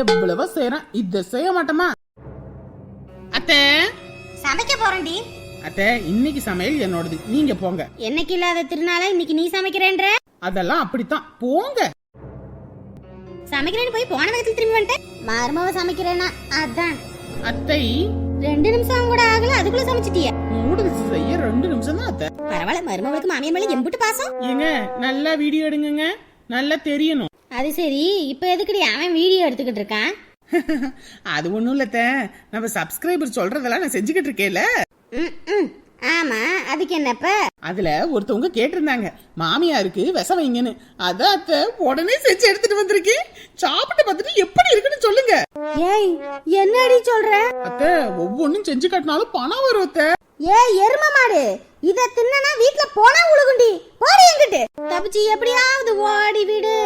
எவ்வளவோ செய்யறேன். இத செய்ய மாட்டோமா? அத்தை. சமைக்க போறேன்டி. அத்தை இன்னைக்கு சமையல் என்னோடது. நீங்க போங்க. என்னைக்கு இல்லாத திருநாள இன்னைக்கு நீ சமைக்கிறேன்ற? அதெல்லாம் அப்படித்தான். போங்க. சமைக்கிறேன்னு போய் போன வேகத்துல திரும்பி வந்துட்டேன். மருமவ சமைக்கிறேன்னா அதான். அத்தை. ரெண்டு நிமிஷம் கூட ஆகல அதுக்குள்ள சமைச்சிட்டிய. நூடுல்ஸ் செய்ய ரெண்டு நிமிஷம் தான் அத்தை. பரவாயில்ல மருமவளுக்கு மாமியார் மேல எம்புட்டு பாசம். ஏங்க நல்லா வீடியோ எடுங்கங்க. நல்லா தெரியணும். அது சரி இப்ப எதுக்குடி அவன் வீடியோ எடுத்துக்கிட்டு இருக்கான்? அது ஒண்ணும் இல்ல அத்தை. நம்ம சப்ஸ்கிரைபர் சொல்றதெல்லாம் நான் செஞ்சுக்கிட்டு இருக்கேன்ல. ஆமா அதுக்கு என்னப்ப அதுல ஒருத்தவங்க கேட்டிருந்தாங்க மாமியாருக்கு விஷம் வைங்கன்னு. அதான் அத்தை உடனே செஞ்சு எடுத்துட்டு வந்திருக்கேன் சாப்பிட்டு பார்த்துட்டு எப்படி இருக்குன்னு சொல்லுங்க. ஏய் என்னடி சொல்ற? அத்தை ஒவ்வொன்றும் செஞ்சு காட்டினாலும் பணம் வரும் அத்தை. ஏய் எரும மாடு இத தின்னனா வீட்ல போனா உழுகுண்டி. போடி எங்கிட்டு. தப்பிச்சு எப்படியாவது ஓடி விடு.